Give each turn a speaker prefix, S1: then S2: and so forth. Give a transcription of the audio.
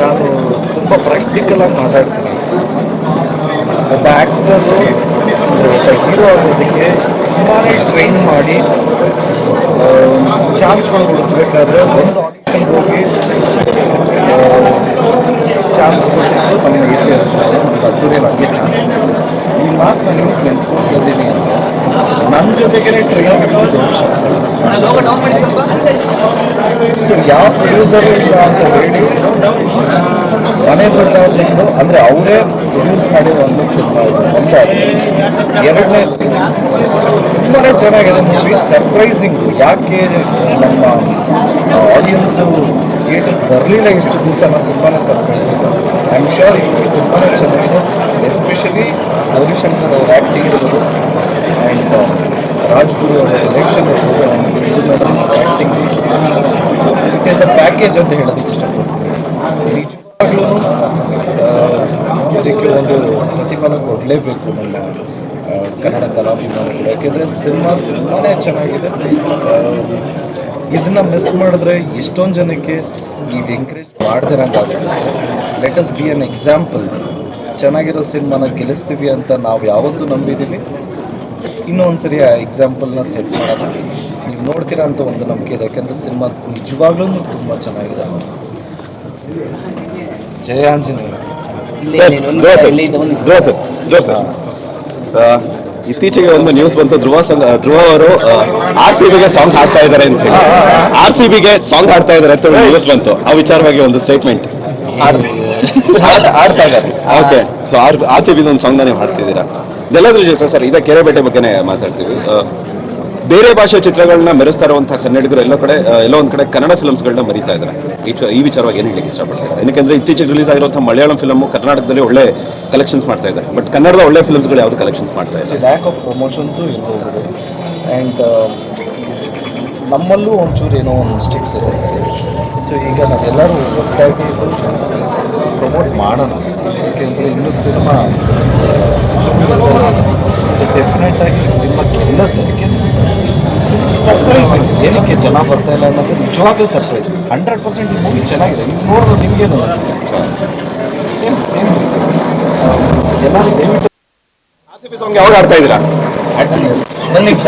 S1: ನಾನು ತುಂಬ ಪ್ರಾಕ್ಟಿಕಲ್ ಆಗಿ ಮಾತಾಡ್ತೀನಿ ಒಬ್ಬ ಆ್ಯಕ್ಟರು ಹೀರೋ ಆಗೋದಕ್ಕೆ ತುಂಬಾ ಟ್ರೈನ್ ಮಾಡಿ ಚಾನ್ಸ್ ಚಾನ್ಸ್ಗಳು ಹುಡುಕ್ಬೇಕಾದ್ರೆ ಒಂದು ನನ್ನ ಜೊತೆಗೇ ಟ್ರೈನ್ ಸೊ ಯಾವ ಪ್ರೊಡ್ಯೂಸರ್ ಇಲ್ಲ ಅಂತ ಹೇಳಿ ಮನೆ ದೊಡ್ಡವ್ರದ್ದು ಅಂದರೆ ಅವರೇ ಪ್ರೊಡ್ಯೂಸ್ ಮಾಡಿರೋ ಒಂದು ಸಿನಿಮಾ ಒಂದಾಯ್ತು ಎರಡನೇ ತುಂಬಾ ಚೆನ್ನಾಗಿದೆ ಮೂವಿ ಸರ್ಪ್ರೈಸಿಂಗು ಯಾಕೆ ನಮ್ಮ ಆಡಿಯನ್ಸು ಥಿಯೇಟರ್ಗೆ ಬರಲಿಲ್ಲ ಇಷ್ಟು ದಿವಸ ನಾನು ತುಂಬಾ ಸರ್ಪ್ರೈಸಿಂಗ್ ಐ ಆಮ್ ಶ್ಯೂರ್ ಈ ಮೂವಿ ತುಂಬಾ ಚೆನ್ನಾಗಿದೆ ಎಸ್ಪೆಷಲಿ ಗೌರಿಶಂಕರ್ ಅವ್ರ ಆ್ಯಕ್ಟಿಂಗ್ ಇರ್ಬೋದು. And Rajguru election acting it is a package ಅಂತ ಹೇಳೋದಕ್ಕೆ ಇಷ್ಟಪಡ್ತೀನಿ. ನಿಜವಾಗ್ಲೂ ಇದಕ್ಕೆ ಒಂದು ಪ್ರತಿಫಲ ಕೊಡಲೇಬೇಕು ನಮ್ಮ ಕನ್ನಡ ಕಲಾಭಿಮಾನಿಗಳು ಯಾಕೆಂದರೆ ಸಿನಿಮಾ ತುಂಬಾ ಚೆನ್ನಾಗಿದೆ. ಇದನ್ನ ಮಿಸ್ ಮಾಡಿದ್ರೆ ಎಷ್ಟೊಂದು ಜನಕ್ಕೆ ನೀವು encourage ಮಾಡ್ದಿರಂಗಾಗುತ್ತೆ let us be an example ಚೆನ್ನಾಗಿರೋ ಸಿನಿಮಾನ ಗೆಲ್ಲಿಸ್ತೀವಿ ಅಂತ ನಾವು ಯಾವತ್ತೂ ನಂಬಿದ್ದೀವಿ ಇನ್ನೊಂದು ಸರಿ ಆ ಎಕ್ಸಾಂಪಲ್ನ ಸೆಟ್ ಮಾಡೋದು ನೀವು ನೋಡ್ತೀರಾ ಅಂತ ಒಂದು ನಂಬಿಕೆ ಇದೆ. ಯಾಕೆಂದರೆ ಸಿನಿಮಾ ನಿಜವಾಗ್ಲೂ ತುಂಬ ಚೆನ್ನಾಗಿದೆ. ಜಯ ಆಂಜನೇಯ.
S2: ಇತ್ತೀಚೆಗೆ ಒಂದು ನ್ಯೂಸ್ ಬಂತು. ಧ್ರುವ ಧ್ರುವ ಅವರು ಆರ್ ಸಿ ಬಿಗೆ ಸಾಂಗ್ ಹಾಡ್ತಾ ಇದ್ದಾರೆ ಅಂತ ಹೇಳಿ. ಆರ್ ಸಿ ಬಿಗೆ ಸಾಂಗ್ ಹಾಡ್ತಾ ಇದ್ದಾರೆ ಅಂತ ಒಂದು ನ್ಯೂಸ್ ಬಂತು. ಆ ವಿಚಾರವಾಗಿ ಒಂದು ಸ್ಟೇಟ್ಮೆಂಟ್
S1: ಹಾಡ್ತಾ ಇದ್ದಾರೆ.
S2: Okay so R R C ಬಿದ ಒಂದು ಸಾಂಗ್ ನೀವು ಹಾಡ್ತಿದ್ದೀರಾ? ಇದೆಲ್ಲದ್ರ ಜೊತೆ ಸರ್, ಇದೇ ಕೆರೆಬೇಟೆ ಬಗ್ಗೆನೇ ಮಾತಾಡ್ತೀವಿ. ಬೇರೆ ಭಾಷೆಯ ಚಿತ್ರಗಳನ್ನ ಮೆರೆಸ್ತಾ ಇರುವಂತಹ ಕನ್ನಡಿಗರು ಎಲ್ಲೋ ಕಡೆ ಎಲ್ಲೋ ಒಂದು ಕಡೆ ಕನ್ನಡ ಫಿಲ್ಮ್ಸ್ಗಳನ್ನ ಮರಿತಾ ಇದ್ದಾರೆ. ಈ ವಿಚಾರವಾಗಿ ಏನು ಹೇಳಿಕ್ಕೆ ಇಷ್ಟಪಡ್ತಾರೆ? ಯಾಕಂದ್ರೆ ಇತ್ತೀಚೆಗೆ ರಿಲೀಸ್ ಆಗಿರುವಂತಹ ಮಲಯಾಳಂ ಫಿಲಮ್ ಕರ್ನಾಟಕದಲ್ಲಿ ಒಳ್ಳೆ ಕಲೆಕ್ಷನ್ಸ್ ಮಾಡ್ತಾ ಇದ್ದಾರೆ. ಬಟ್ ಕನ್ನಡದ ಒಳ್ಳೆ ಫಿಲ್ಮ್ಸ್ಗಳು ಯಾವುದು ಕಲೆಕ್ಷನ್ಸ್ ಮಾಡ್ತಾ ಇದೆ
S1: ಲ್ಯಾಕ್ ಆಫ್ ಪ್ರಮೋಷನ್ಸು ಆ್ಯಂಡ್ ನಮ್ಮಲ್ಲೂ ಒಂಚೂರು ಏನೋ ಒಂದು ಮಿಸ್ಟೇಕ್ಸ್ ಇರುತ್ತೆ. ಸೊ ಈಗ ನಾವೆಲ್ಲರೂ ಒಟ್ಟಾಗಿ ಪ್ರಮೋಟ್ ಮಾಡೋಣ. ಯಾಕೆಂದರೆ ಇನ್ನೂ ಸಿನಿಮಾ ಸೊ ಡೆಫಿನೆಟಾಗಿ ಸಿನಿಮಾ ಗೆಲ್ಲೋದು ಸರ್ಪ್ರೈಸಿಂಗ್ ಏನಕ್ಕೆ ಜನ ಬರ್ತಾ ಇಲ್ಲ ಅನ್ನೋದು ನಿಜವಾಗ್ಲೂ ಸರ್ಪ್ರೈಸ್ ಹಂಡ್ರೆಡ್ ಪರ್ಸೆಂಟ್ ಈ ಮೂವಿ ಚೆನ್ನಾಗಿದೆ. ನೀವು ನೋಡಿದ್ರೆ ನಿಮಗೇನು ಅನಿಸುತ್ತೆ? ಸೇಮ್ ಸೇಮ್ ಎಲ್ಲರೂ ದಯವಿಟ್ಟು
S2: ಆರ್ ಸಿ ಬಿ ಸಾಂಗ್ ಯಾವಾಗ ಆಡ್ತಾ ಇದ್ದೀರಾ?
S1: ಒಂದು ನಿಮಿಷ